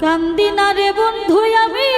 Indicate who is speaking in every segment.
Speaker 1: কান্দিনারে বন্ধু আমি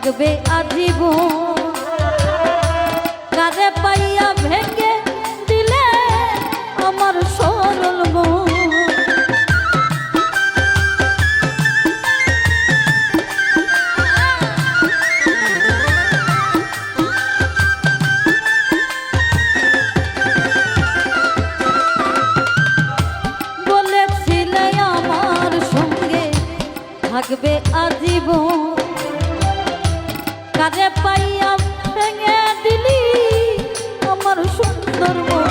Speaker 1: থাকবে আজীব কারে পাইয়া ভেঙে দিলে আমার সরল মন থাকবে আজীবন কাজে পাইয়া ভেঙে দিলি। আমার সুন্দর মন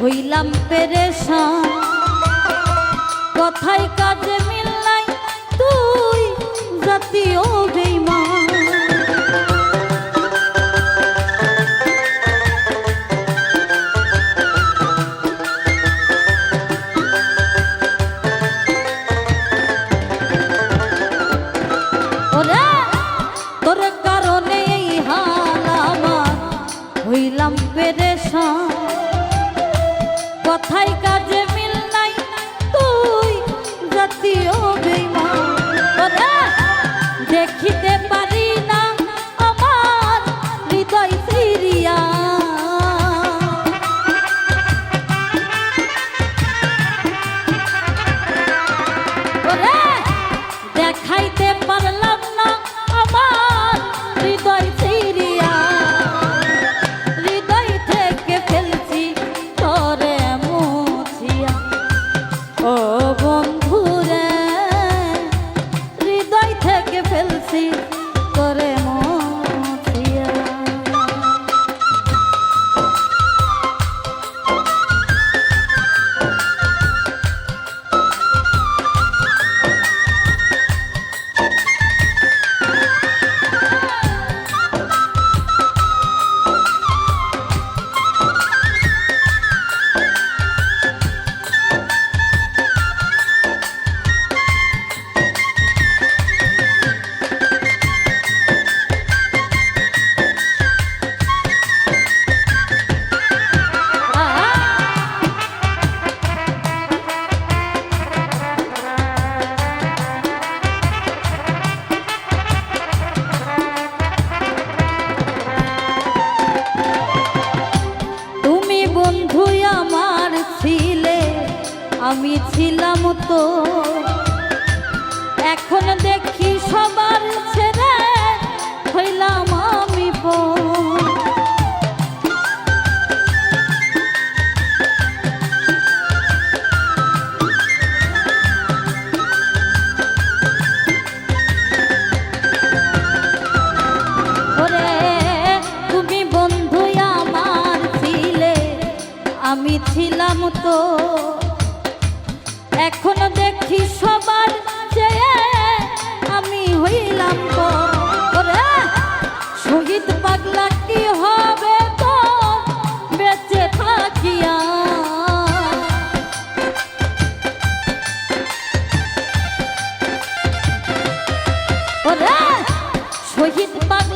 Speaker 1: হইলাম পেরেশান। কথায় কাজে মিল নাই তুই জাতীয় বেইমান। আমি ছিলাম তো। এখন দেখি সবার ছেড়ে হইলাম আমি তুমি বন্ধু আমার ছিলে, আমি ছিলাম তো। এখনও দেখি সবার চেয়ে আমি হইলাম ওরে, শহীদ পাগলা কি হবে তো? বেঁচে থাকিয়া ওরে, শহীদ পাগলা